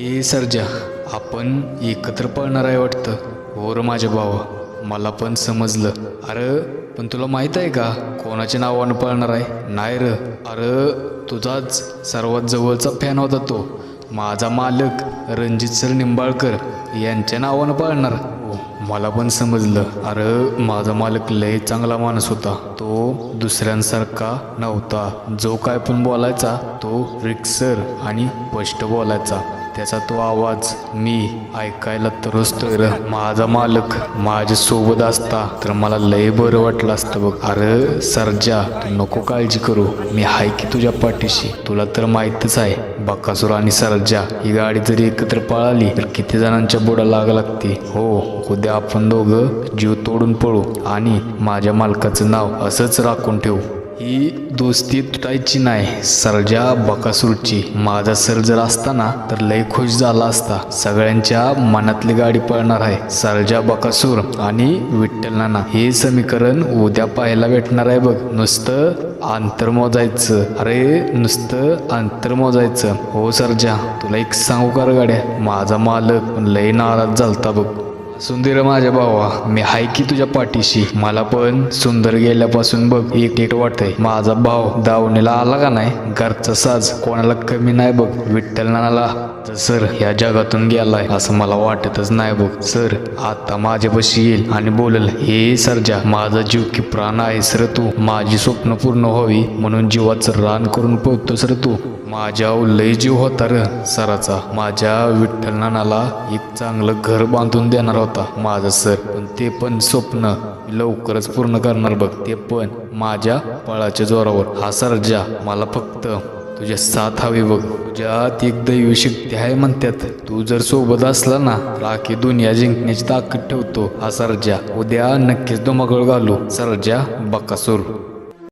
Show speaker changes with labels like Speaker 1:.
Speaker 1: ए सरजा आपण एकत्र पळणार आहे वाटतं. हो र माझ्या भावा मला पण समजलं. अरे पण तुला माहीत आहे का कोणाच्या नावानं पळणार आहे? नाही र. अरे तुझाच सर्वात जवळचा फॅन होता तो. माझा मालक रणजित सर निंबाळकर यांच्या नावानं पळणार. हो मला पण समजलं. अरे माझा मालक लय चांगला माणूस होता. तो दुसऱ्यांसारखा नव्हता. जो काय पण बोलायचा तो रिक्सर आणि स्पष्ट बोलायचा. त्याचा तो आवाज मी ऐकायला तरसतोय र. माझा मालक माझ्या सोबत असता तर मला लय बरं वाटलं असतं बघ. अरे सरजा तू नको काळजी करू. मी हाय की तुझ्या पाठीशी? तुला तर माहीतच आहे बकासूर आणि सरजा ही गाडी जरी एकत्र पळाली तर किती जणांच्या बुडा लागा लागते हो उद्या आपण दोघं जीव तोडून पळू आणि माझ्या मालकाचं नाव असंच राखून ठेवू. ही दोस्ती तुटायची नाही. सरजा बकासूरची. माझा सर जर असताना तर लय खुश झाला असता. सगळ्यांच्या मनातली गाडी पळणार आहे. सरजा बकासूर आणि विठ्ठल नाना. हे समीकरण उद्या पाहायला भेटणार आहे बघ. नुसतं आंतर मोजायचं. अरे नुसतं आंतर मोजायचं. हो सरजा तुला एक सांगू का गाड्या? माझा मालक लय नाराज झालता बघ. सुंदर माझ्या भावा मी हाय की तुझ्या पाठीशी? मला पण सुंदर गेल्यापासून बघ एक एक वाटतंय. माझा भाव दावणीला आला का नाही? घरचा साज कोणाला कमी नाही बघ विठ्ठल नानाला. तर सर या जगातून गेलाय असं मला वाटतच नाही बघ. सर आता माझ्यापाशी येईल आणि बोलल हे सरजा माझा जीव की प्राण आहे सर तू. माझी स्वप्न पूर्ण व्हावी म्हणून जीवाचं रान करून पोहतो सर तू. माझ्या लय जीव होता र सराचा. माझ्या विठ्ठल नानाला एक चांगलं घर बांधून देणार होता. माझा सर. पण ते पण स्वप्न लवकरच पूर्ण करणार बघ. ते पण माझ्या पळाच्या जोरावर. हा सरजा मला फक्त तुझ्या साथ हवी बघ. तुझ्यात एक दैवी शक्ती आहे म्हणतात तू जर सोबत असला ना राखी दुनिया जिंकण्याची ताकद ठेवतो. हा सरजा उद्या नक्कीच दुमगळ घालू. सरजा बकासूर.